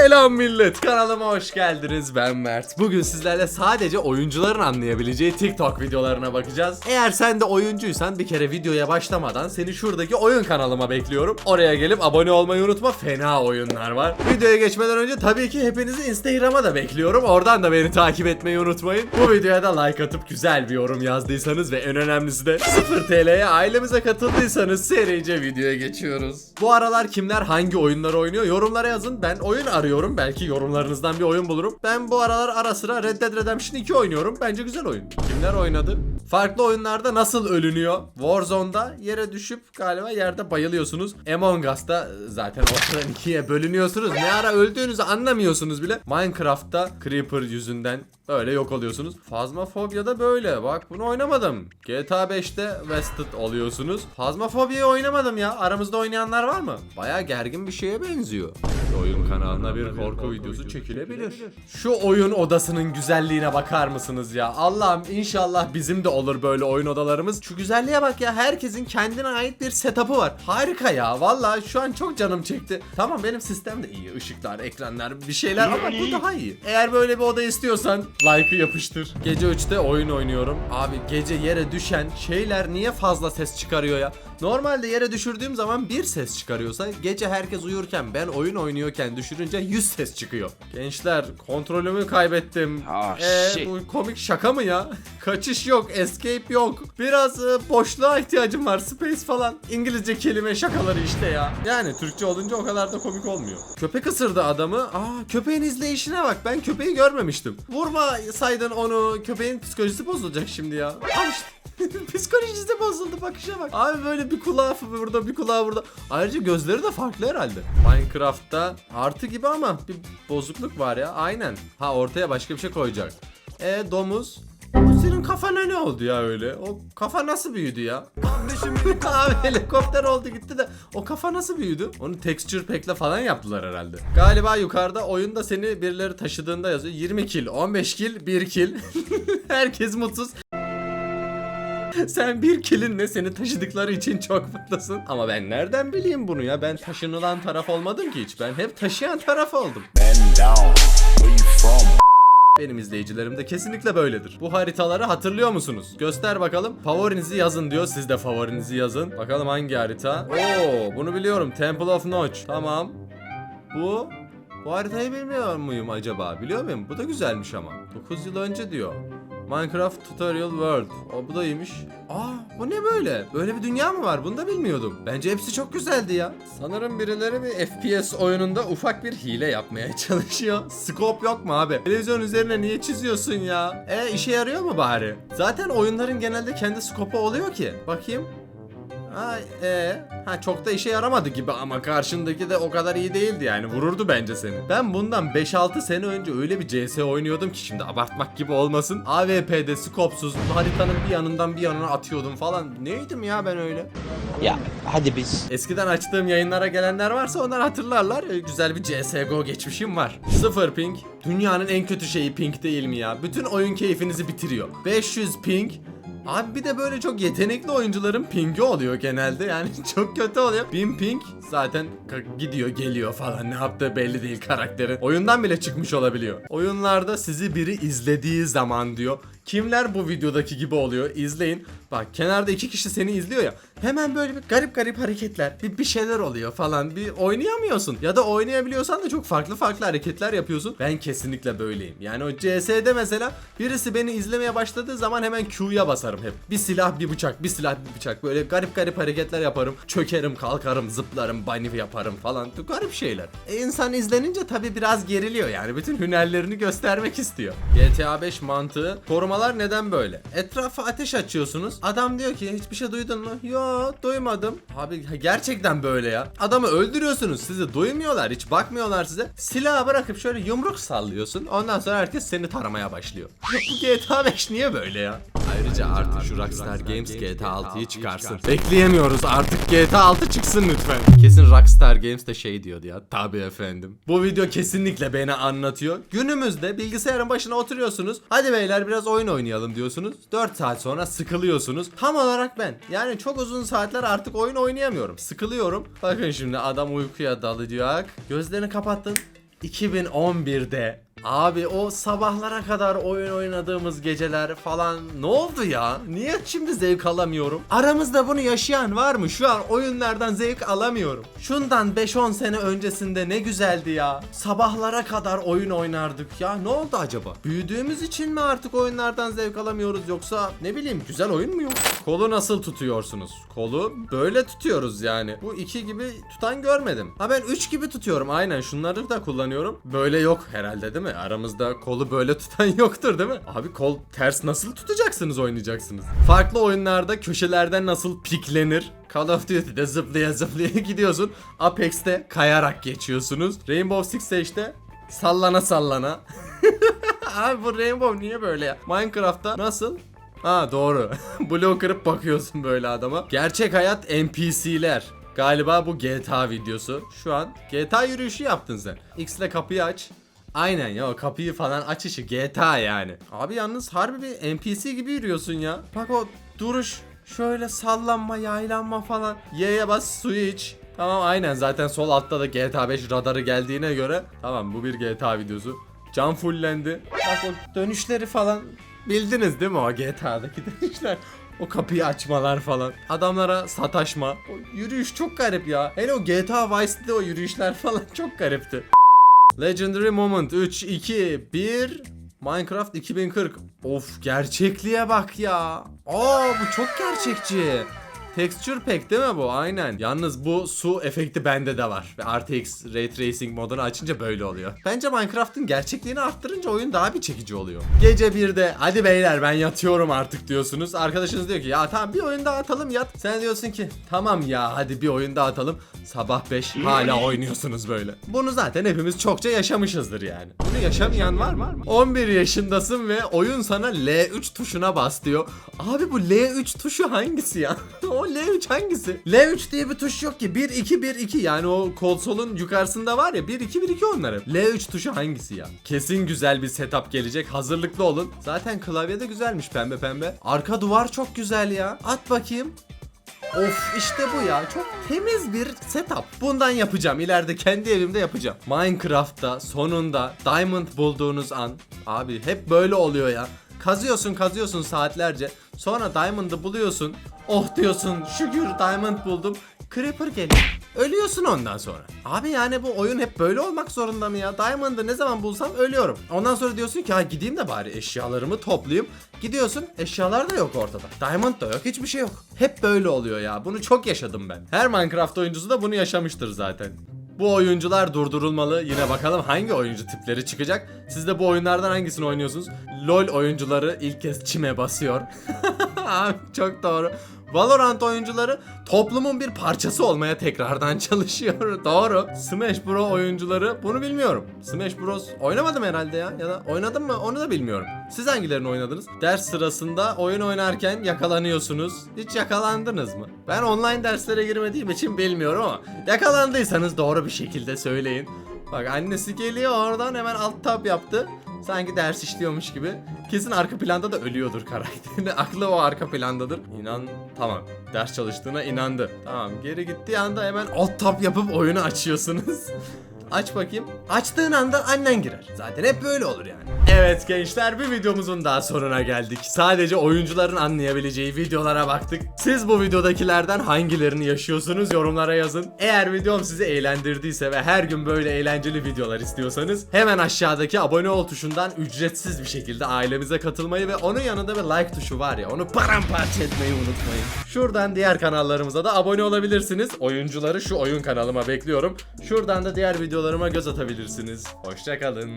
Selam millet kanalıma hoş geldiniz. Ben Mert. Bugün sizlerle sadece oyuncuların anlayabileceği TikTok videolarına bakacağız. Eğer sen de oyuncuysan bir kere videoya başlamadan seni şuradaki oyun kanalıma bekliyorum. Oraya gelip abone olmayı unutma fena oyunlar var. Videoya geçmeden önce tabii ki hepinizi Instagram'a da bekliyorum. Oradan da beni takip etmeyi unutmayın. Bu videoya da like atıp güzel bir yorum yazdıysanız ve en önemlisi de 0 TL'ye ailemize katıldıysanız serice videoya geçiyoruz. Bu aralar kimler hangi oyunları oynuyor? Yorumlara yazın. Ben oyun arıyorum belki yorumlarınızdan bir oyun bulurum Ben bu aralar ara sıra Red Dead Redemption 2 oynuyorum bence güzel oyun Kimler oynadı? Farklı oyunlarda nasıl ölünüyor? Warzone'da yere düşüp galiba yerde bayılıyorsunuz Among Us'ta zaten ortadan ikiye bölünüyorsunuz ne ara öldüğünüzü anlamıyorsunuz bile Minecraft'ta Creeper yüzünden Öyle yok oluyorsunuz. Phasmophia'da böyle. Bak bunu oynamadım. GTA 5'te Vested oluyorsunuz. Phasmophia'yı oynamadım ya. Aramızda oynayanlar var mı? Baya gergin bir şeye benziyor. Oyun kanalına bir korku videosu çekilebilir. Şu oyun odasının güzelliğine bakar mısınız ya? Allah'ım inşallah bizim de olur böyle oyun odalarımız. Şu güzelliğe bak ya. Herkesin kendine ait bir setup'ı var. Harika ya. Vallahi şu an çok canım çekti. Tamam benim sistem de iyi. Işıklar, ekranlar, bir şeyler ama bu daha iyi. Eğer böyle bir oda istiyorsan like'ı yapıştır. Gece 3'te oyun oynuyorum. Abi gece yere düşen şeyler niye fazla ses çıkarıyor ya? Normalde yere düşürdüğüm zaman bir ses çıkarıyorsa gece herkes uyurken ben oyun oynuyorken düşürünce 100 ses çıkıyor. Gençler kontrolümü kaybettim. Ah, Eee shit. bu komik şaka mı ya? Kaçış yok, escape yok. Biraz e, boşluğa ihtiyacım var, space falan. İngilizce kelime şakaları işte ya. Yani Türkçe olunca o kadar da komik olmuyor. Köpek ısırdı adamı. Aa köpeğin izleyişine bak. Ben köpeği görmemiştim. Vurma saydın onu. Köpeğin psikolojisi bozulacak şimdi ya. Al işte. Psikolojisi bozuldu bakışa bak. Abi böyle bir kulağı burada bir kulağı burada. Ayrıca gözleri de farklı herhalde. Minecraft'ta artı gibi ama bir bozukluk var ya. Aynen. Ha ortaya başka bir şey koyacak. E domuz. Bu senin kafana ne oldu ya öyle? O kafa nasıl büyüdü ya? Abi helikopter oldu gitti de o kafa nasıl büyüdü? Onu texture pack'le falan yaptılar herhalde. Galiba yukarıda oyunda seni birileri taşıdığında yazıyor. 20 kill, 15 kill, 1 kill. Herkes mutsuz. Sen bir kilinle seni taşıdıkları için çok mutlusun. Ama ben nereden bileyim bunu ya? Ben taşınılan taraf olmadım ki hiç. Ben hep taşıyan taraf oldum. Benim izleyicilerim de kesinlikle böyledir. Bu haritaları hatırlıyor musunuz? Göster bakalım. Favorinizi yazın diyor. Siz de favorinizi yazın. Bakalım hangi harita? Oo, bunu biliyorum. Temple of Notch. Tamam. Bu bu haritayı bilmiyor muyum acaba? Biliyor muyum? Bu da güzelmiş ama. 9 yıl önce diyor. Minecraft Tutorial World. O bu da iyiymiş. Aa bu ne böyle? Böyle bir dünya mı var? Bunu da bilmiyordum. Bence hepsi çok güzeldi ya. Sanırım birileri bir FPS oyununda ufak bir hile yapmaya çalışıyor. Scope yok mu abi? Televizyon üzerine niye çiziyorsun ya? E işe yarıyor mu bari? Zaten oyunların genelde kendi scope'u oluyor ki. Bakayım. Ha, e, ha çok da işe yaramadı gibi ama karşındaki de o kadar iyi değildi yani vururdu bence seni. Ben bundan 5-6 sene önce öyle bir CS oynuyordum ki şimdi abartmak gibi olmasın. AWP'de skopsuz haritanın bir yanından bir yanına atıyordum falan. Neydim ya ben öyle? Ya hadi biz. Eskiden açtığım yayınlara gelenler varsa onlar hatırlarlar. Ee, güzel bir CSGO geçmişim var. Sıfır ping. Dünyanın en kötü şeyi ping değil mi ya? Bütün oyun keyfinizi bitiriyor. 500 ping. Abi bir de böyle çok yetenekli oyuncuların pingi oluyor genelde yani çok kötü oluyor. 1000 ping zaten gidiyor geliyor falan ne yaptığı belli değil karakterin. Oyundan bile çıkmış olabiliyor. Oyunlarda sizi biri izlediği zaman diyor. Kimler bu videodaki gibi oluyor izleyin. Bak kenarda iki kişi seni izliyor ya. Hemen böyle bir garip garip hareketler. Bir, bir şeyler oluyor falan. Bir oynayamıyorsun. Ya da oynayabiliyorsan da çok farklı farklı hareketler yapıyorsun. Ben kesinlikle böyleyim. Yani o CS'de mesela birisi beni izlemeye başladığı zaman hemen Q'ya basarım hep. Bir silah bir bıçak bir silah bir bıçak. Böyle garip garip hareketler yaparım. Çökerim kalkarım zıplarım bunny yaparım falan. Garip şeyler. E, insan izlenince tabi biraz geriliyor yani. Bütün hünerlerini göstermek istiyor. GTA 5 mantığı korumalar neden böyle? Etrafa ateş açıyorsunuz. Adam diyor ki hiçbir şey duydun mu? Yo duymadım. Abi gerçekten böyle ya. Adamı öldürüyorsunuz. Sizi duymuyorlar. Hiç bakmıyorlar size. Silahı bırakıp şöyle yumruk sallıyorsun. Ondan sonra herkes seni taramaya başlıyor. Bu GTA 5 niye böyle ya? Ayrıca artık şu Rockstar Games GTA 6'yı çıkarsın. Bekleyemiyoruz artık GTA 6 çıksın lütfen. Kesin Rockstar Games de şey diyordu ya. Tabi efendim. Bu video kesinlikle beni anlatıyor. Günümüzde bilgisayarın başına oturuyorsunuz. Hadi beyler biraz oyun oynayalım diyorsunuz. 4 saat sonra sıkılıyorsunuz. Tam olarak ben. Yani çok uzun saatler artık oyun oynayamıyorum. Sıkılıyorum. Bakın şimdi adam uykuya dalacak. Gözlerini kapattın. 2011'de Abi o sabahlara kadar oyun oynadığımız geceler falan ne oldu ya? Niye şimdi zevk alamıyorum? Aramızda bunu yaşayan var mı? Şu an oyunlardan zevk alamıyorum. Şundan 5-10 sene öncesinde ne güzeldi ya. Sabahlara kadar oyun oynardık ya. Ne oldu acaba? Büyüdüğümüz için mi artık oyunlardan zevk alamıyoruz yoksa ne bileyim güzel oyun mu yok? Kolu nasıl tutuyorsunuz? Kolu böyle tutuyoruz yani. Bu iki gibi tutan görmedim. Ha ben 3 gibi tutuyorum aynen şunları da kullanıyorum. Böyle yok herhalde değil mi? Aramızda kolu böyle tutan yoktur değil mi? Abi kol ters nasıl tutacaksınız oynayacaksınız? Farklı oyunlarda köşelerden nasıl piklenir? Call of Duty'de zıplaya zıplaya gidiyorsun. Apex'te kayarak geçiyorsunuz. Rainbow Six Siege'de sallana sallana. Abi bu Rainbow niye böyle ya? Minecraft'ta nasıl? Ha doğru. Bloğu kırıp bakıyorsun böyle adama. Gerçek hayat NPC'ler. Galiba bu GTA videosu. Şu an GTA yürüyüşü yaptın sen. X ile kapıyı aç. Aynen ya o kapıyı falan açışı GTA yani. Abi yalnız harbi bir NPC gibi yürüyorsun ya. Bak o duruş şöyle sallanma yaylanma falan. Y'ye bas suyu iç. Tamam aynen zaten sol altta da GTA 5 radarı geldiğine göre tamam bu bir GTA videosu. Can fullendi. Bak o dönüşleri falan bildiniz değil mi o GTA'daki dönüşler? O kapıyı açmalar falan. Adamlara sataşma. O yürüyüş çok garip ya. Hele o GTA Vice City'de o yürüyüşler falan çok garipti. Legendary Moment 3, 2, 1 Minecraft 2040 Of gerçekliğe bak ya. Aa bu çok gerçekçi Texture pack değil mi bu? Aynen. Yalnız bu su efekti bende de var. Ve RTX Ray Tracing modunu açınca böyle oluyor. Bence Minecraft'ın gerçekliğini arttırınca oyun daha bir çekici oluyor. Gece 1'de hadi beyler ben yatıyorum artık diyorsunuz. Arkadaşınız diyor ki ya tamam bir oyun daha atalım yat. Sen diyorsun ki tamam ya hadi bir oyun daha atalım. Sabah 5 hala oynuyorsunuz böyle. Bunu zaten hepimiz çokça yaşamışızdır yani. Bunu yaşamayan var mı? 11 yaşındasın ve oyun sana L3 tuşuna bas diyor. Abi bu L3 tuşu hangisi ya? o L3 hangisi? L3 diye bir tuş yok ki. 1 2 1 2 yani o konsolun yukarısında var ya 1 2 1 2 onlar hep. L3 tuşu hangisi ya? Kesin güzel bir setup gelecek. Hazırlıklı olun. Zaten klavye de güzelmiş pembe pembe. Arka duvar çok güzel ya. At bakayım. Of işte bu ya. Çok temiz bir setup. Bundan yapacağım. İleride kendi evimde yapacağım. Minecraft'ta sonunda diamond bulduğunuz an abi hep böyle oluyor ya. Kazıyorsun kazıyorsun saatlerce. Sonra diamond'ı buluyorsun. Oh diyorsun şükür diamond buldum. Creeper geliyor. Ölüyorsun ondan sonra. Abi yani bu oyun hep böyle olmak zorunda mı ya? Diamond'ı ne zaman bulsam ölüyorum. Ondan sonra diyorsun ki ha gideyim de bari eşyalarımı toplayayım. Gidiyorsun eşyalar da yok ortada. Diamond da yok hiçbir şey yok. Hep böyle oluyor ya. Bunu çok yaşadım ben. Her Minecraft oyuncusu da bunu yaşamıştır zaten. Bu oyuncular durdurulmalı. Yine bakalım hangi oyuncu tipleri çıkacak. Siz de bu oyunlardan hangisini oynuyorsunuz? LoL oyuncuları ilk kez çime basıyor. Çok doğru. Valorant oyuncuları toplumun bir parçası olmaya tekrardan çalışıyor. Doğru. Smash Bros oyuncuları bunu bilmiyorum. Smash Bros oynamadım herhalde ya. Ya da oynadım mı onu da bilmiyorum. Siz hangilerini oynadınız? Ders sırasında oyun oynarken yakalanıyorsunuz. Hiç yakalandınız mı? Ben online derslere girmediğim için bilmiyorum ama yakalandıysanız doğru bir şekilde söyleyin. Bak annesi geliyor oradan hemen alt tab yaptı. Sanki ders işliyormuş gibi. Kesin arka planda da ölüyordur karakterin. Aklı o arka plandadır. İnan tamam. Ders çalıştığına inandı. Tamam geri gittiği anda hemen alt tab yapıp oyunu açıyorsunuz. Aç bakayım. Açtığın anda annen girer. Zaten hep böyle olur yani. Evet gençler bir videomuzun daha sonuna geldik. Sadece oyuncuların anlayabileceği videolara baktık. Siz bu videodakilerden hangilerini yaşıyorsunuz yorumlara yazın. Eğer videom sizi eğlendirdiyse ve her gün böyle eğlenceli videolar istiyorsanız hemen aşağıdaki abone ol tuşundan ücretsiz bir şekilde ailemize katılmayı ve onun yanında bir like tuşu var ya onu paramparça etmeyi unutmayın. Şuradan diğer kanallarımıza da abone olabilirsiniz. Oyuncuları şu oyun kanalıma bekliyorum. Şuradan da diğer videolarıma göz atabilirsiniz. Hoşçakalın.